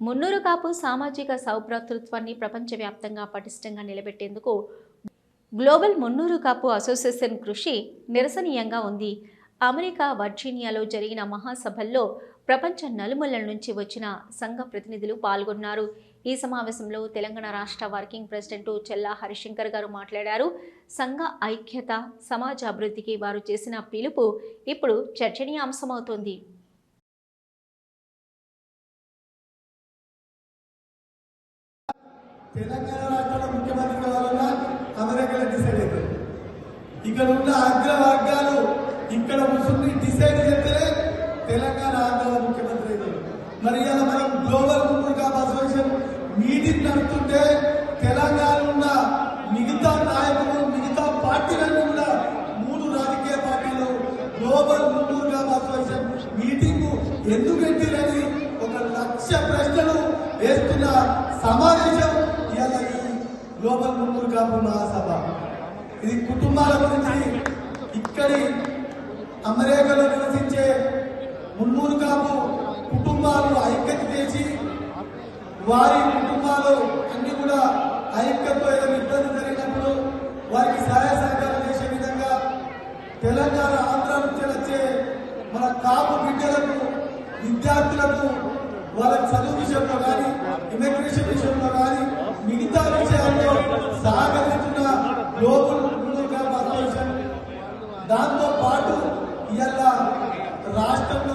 మున్నూరు కాపు సామాజిక సౌభ్రాతృత్వాన్ని ప్రపంచవ్యాప్తంగా పటిష్టంగా నిలబెట్టేందుకు గ్లోబల్ మున్నూరు కాపు అసోసియేషన్ కృషి నిరసనీయంగా ఉంది. అమెరికా వర్జీనియాలో జరిగిన మహాసభల్లో ప్రపంచ నలుమూలల నుంచి వచ్చిన సంఘ ప్రతినిధులు పాల్గొన్నారు. ఈ సమావేశంలో తెలంగాణ రాష్ట్ర వర్కింగ్ ప్రెసిడెంట్ చెల్లా హరిశంకర్ గారు మాట్లాడారు. సంఘ ఐక్యత సమాజ అభివృద్ధికి వారు చేసిన పిలుపు ఇప్పుడు చర్చనీయాంశమవుతోంది. తెలంగాణ రాష్ట్రంలో ముఖ్యమంత్రి కావాలన్నా అమెరికాలో డిసైడ్ అవుతుంది ఇక్కడ ఉన్న అగ్రవర్గాలు ఇక్కడ కూర్చుని డిసైడ్ చేస్తే తెలంగాణ ఆంధ్ర ముఖ్యమంత్రి అవుతారు మరి ఇలా మనం గ్లోబల్ ముగ్గురు అసోసియేషన్ మీటింగ్ నడుస్తుంటే తెలంగాణ ఉన్న మిగతా నాయకులు మిగతా పార్టీలన్నీ కూడా మూడు రాజకీయ పార్టీలు గ్లోబల్ ముగ్గురు అసోసియేషన్ మీటింగ్ ఎందుకు పెట్టిరని లక్ష ప్రశ్నలు వేస్తున్న సమావేశం ఇవాళ ఈ గ్లోబల్ ముగ్గురు కాపు మహాసభ. ఇది కుటుంబాల గురించి ఇక్కడి అమెరికాలో నివసించే మున్నూరు కాపు కుటుంబాలు ఐక్యత చేసి వారి కుటుంబాలు అన్ని కూడా ఐక్యతతో ఏదైనా ఇబ్బంది జరిగినప్పుడు వారికి సహాయ సహకారం చేసే విధంగా తెలంగాణ ఆంధ్ర నుంచి వచ్చే మన కాపు బిడ్డలకు విద్యార్థులకు వాళ్ళ చదువు విషయంలో కానీ ఇమిగ్రేషన్ విషయంలో కానీ మిగతా విషయాల్లో సహకరిస్తున్న గ్లోబల్ దాంతో పాటు ఇలా రాష్ట్రంలో